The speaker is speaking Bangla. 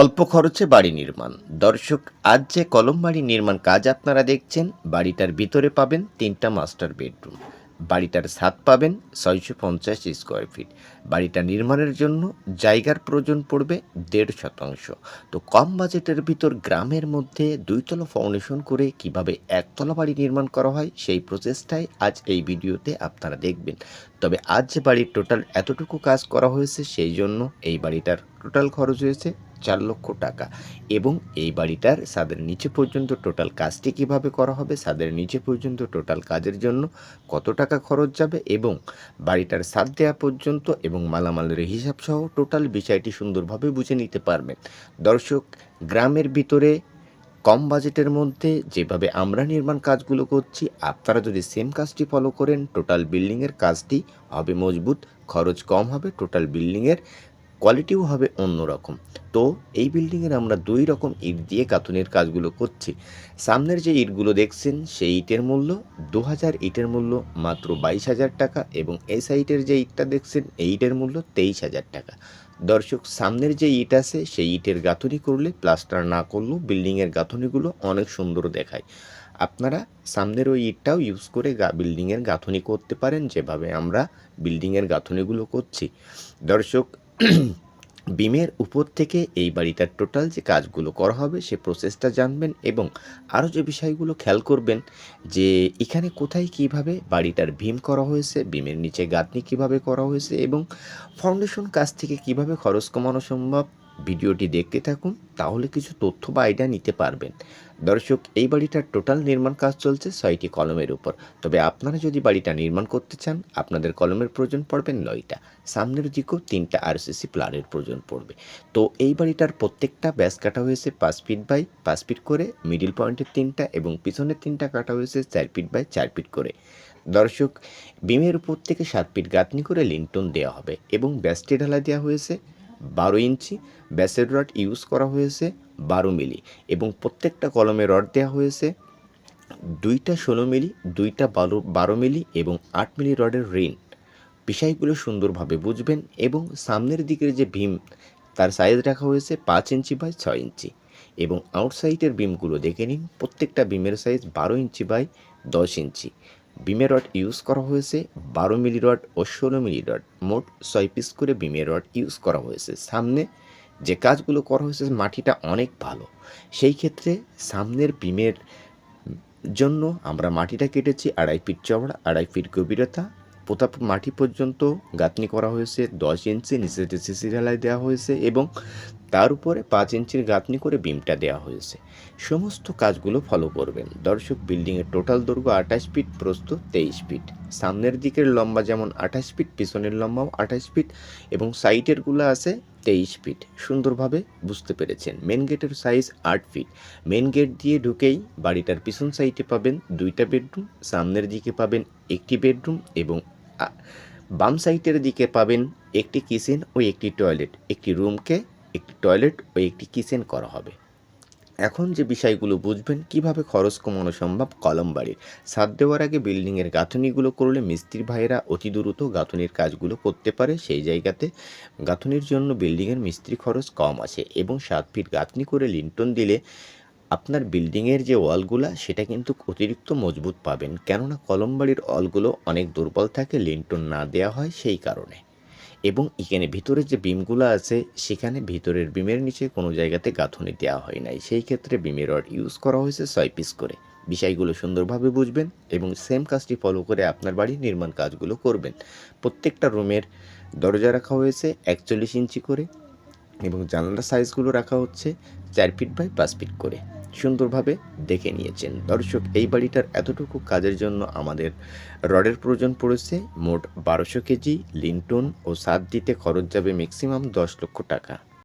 অল্প খরচে বাড়ি নির্মাণ। দর্শক, আজ যে কলম বাড়ি নির্মাণ কাজ আপনারা দেখছেন, বাড়িটার ভিতরে পাবেন তিনটা মাস্টার বেডরুম। বাড়িটার ছাদ পাবেন ছয়শো পঞ্চাশ স্কোয়ার ফিট বাড়িটা নির্মাণের জন্য জায়গার প্রয়োজন পড়বে দেড় শতাংশ। তো কম বাজেটের ভিতর গ্রামের মধ্যে দুইতলা ফাউন্ডেশন করে কীভাবে একতলা বাড়ি নির্মাণ করা হয়, সেই প্রসেসটাই আজ এই ভিডিওতে আপনারা দেখবেন। তবে আজ যে বাড়ির টোটাল এতটুকু কাজ করা হয়েছে, সেই জন্য এই বাড়িটার টোটাল খরচ হয়েছে চার লক্ষ টাকা। এবং এই বাড়িটার সাদের নিচে পর্যন্ত টোটাল কাজটি কীভাবে করা হবে, ছাদের নিচে পর্যন্ত টোটাল কাজের জন্য কত টাকা খরচ যাবে এবং বাড়িটার ছাদ দেওয়া পর্যন্ত এবং মালামালের হিসাব সহ টোটাল বিষয়টি সুন্দরভাবে বুঝে নিতে পারবেন। দর্শক, গ্রামের ভিতরে কম বাজেটের মধ্যে যেভাবে আমরা নির্মাণ কাজগুলো করছি, আপনারা যদি সেম কাজটি ফলো করেন টোটাল বিল্ডিংয়ের কাজটি হবে মজবুত, খরচ কম হবে টোটাল বিল্ডিংয়ের কোয়ালিটিও হবে অন্যরকম। তো এই বিল্ডিংয়ের আমরা দুই রকম ইট দিয়ে গাঁথুনের কাজগুলো করছি। সামনের যে ইটগুলো দেখছেন, সেই ইটের মূল্য দু হাজার ইটের মূল্য মাত্র বাইশ হাজার টাকা এবং এই সাইটের যে ইটটা দেখছেন, এই ইটের মূল্য তেইশ হাজার টাকা। দর্শক, সামনের যে ইট আছে, সেই ইটের গাঁথুনি করলে প্লাস্টার না করলেও বিল্ডিংয়ের গাঁথুনিগুলো অনেক সুন্দর দেখায়। আপনারা সামনের ওই ইটটাও ইউজ করে গা বিল্ডিংয়ের গাঁথুনি করতে পারেন, যেভাবে আমরা বিল্ডিংয়ের গাঁথনিগুলো করছি। দর্শক বিমের উপর থেকে এই বাড়িটার টোটাল যে কাজগুলো করা হবে, সে প্রসেসটা জানবেন এবং আরও যে বিষয়গুলো খেয়াল করবেন যে এখানে কোথায় কীভাবে বাড়িটার ভীম করা হয়েছে, বিমের নিচে গাঁথনি কীভাবে করা হয়েছে এবং ফাউন্ডেশন কাজ থেকে কীভাবে খরচ কমানো সম্ভব ভিডিওটি দেখতে থাকুন, তাহলে কিছু তথ্য বা আইডিয়া নিতে পারবেন। দর্শক, এই বাড়িটার টোটাল নির্মাণ কাজ চলছে ছয়টি কলমের উপর। তবে আপনারা যদি বাড়িটা নির্মাণ করতে চান, আপনাদের কলমের প্রয়োজন পড়বে নয়টা। সামনের দিকেও তিনটা আর আরসিসি প্লারের প্রয়োজন পড়বে। তো এই বাড়িটার প্রত্যেকটা ব্যাস কাটা হয়েছে পাঁচ ফিট বাই পাঁচ ফিট করে মিডিল পয়েন্টের তিনটা এবং পিছনের তিনটা কাটা হয়েছে চার ফিট বাই চার ফিট করে। দর্শক, বিমের উপর থেকে সাত ফিট গাঁথনি করে লিন্টন দেওয়া হবে এবং ব্যাসটি ঢালা দেওয়া হয়েছে। বারো ইঞ্চি ব্যাসের রড ইউজ করা হয়েছে বারো মিলি এবং প্রত্যেকটা কলমে রড দেওয়া হয়েছে। দুইটা ষোলো মিলি, দুইটা বারো বারো মিলি এবং আট মিলি রডের রিন। বিষয়গুলো সুন্দরভাবে বুঝবেন এবং সামনের দিকের যে ভীম, তার সাইজ রাখা হয়েছে পাঁচ ইঞ্চি বাই ছয় ইঞ্চি এবং আউটসাইডের বিমগুলো দেখে নিন। প্রত্যেকটা বিমের সাইজ বারো ইঞ্চি বাই দশ ইঞ্চি। বিমের রড ইউজ করা হয়েছে বারো মিলি রড ও ষোলো মিলি রড। মোট ছয় পিস করে বিমের রড ইউজ করা হয়েছে। সামনে যে কাজগুলো করা হয়েছে, মাটিটা অনেক ভালো। সেই ক্ষেত্রে সামনের বিমের জন্য আমরা মাটিটা কেটেছি আড়াই ফিট চওড়া, আড়াই ফিট গভীরতা। পোতা মাটি পর্যন্ত গাঁথনি করা হয়েছে, দশ ইঞ্চি নিচে সিসি ঢালাই দেওয়া হয়েছে এবং তার উপরে পাঁচ ইঞ্চির গাঁথনি করে বিমটা দেওয়া হয়েছে। সমস্ত কাজগুলো ফলো করবেন। দর্শক বিল্ডিংয়ের টোটাল দৈর্ঘ্য আঠাশ ফিট প্রস্থ তেইশ ফিট সামনের দিকের লম্বা যেমন আঠাশ ফিট পিছনের লম্বাও আঠাশ ফিট এবং সাইটেরগুলো আছে তেইশ ফিট সুন্দরভাবে বুঝতে পেরেছেন। মেন গেটের সাইজ আট ফিট মেন গেট দিয়ে ঢুকেই বাড়িটার পিছন সাইডে পাবেন দুইটা বেডরুম সামনের দিকে পাবেন একটি বেডরুম এবং বাম সাইটের দিকে পাবেন একটি কিচেন ও একটি টয়লেট একটি রুমকে একটি টয়লেট ও একটি কিচেন করা হবে। এখন যে বিষয়গুলো বুঝবেন, কীভাবে খরচ কমানো সম্ভব কলম বাড়ির। ছাদ দেওয়ার আগে বিল্ডিংয়ের গাঁথনিগুলো করলে মিস্ত্রি ভাইয়েরা অতি দ্রুত গাঁথনির কাজগুলো করতে পারে সেই জায়গাতে। গাঁথনির জন্য বিল্ডিংয়ের মিস্ত্রি খরচ কম আছে এবং সাত ফিট গাঁথনি করে লিন্টন দিলে আপনার বিল্ডিংয়ের যে ওয়ালগুলো, সেটা কিন্তু অতিরিক্ত মজবুত পাবেন। কেননা কলম বাড়ির ওয়ালগুলো অনেক দুর্বল থাকে, লিন্টন না দেওয়া হয় সেই কারণে। এবং এখানে ভিতরে যে বিমগুলো আছে, সেখানে ভিতরের বিমের নিচে কোনো জায়গাতে গাঁথনি দেওয়া হয় নাই। সেই ক্ষেত্রে বিমের রড ইউজ করা হয়েছে ছয় পিস করে। বিষয়গুলো সুন্দরভাবে বুঝবেন এবং সেম কাজটি ফলো করে আপনার বাড়ির নির্মাণ কাজগুলো করবেন। প্রত্যেকটা রুমের দরজা রাখা হয়েছে একচল্লিশ ইঞ্চি করে এবং জানালার সাইজগুলো রাখা হচ্ছে চার ফিট বাই পাঁচ ফিট করে। সুন্দরভাবে দেখে নিয়েছেন। দর্শক, এই বাড়িটার এতটুকু কাজের জন্য আমাদের রডের প্রয়োজন পড়েছে মোট বারোশো কেজি, লিন্টন ও সাত দিতে খরচ যাবে ম্যাক্সিমাম দশ লক্ষ টাকা।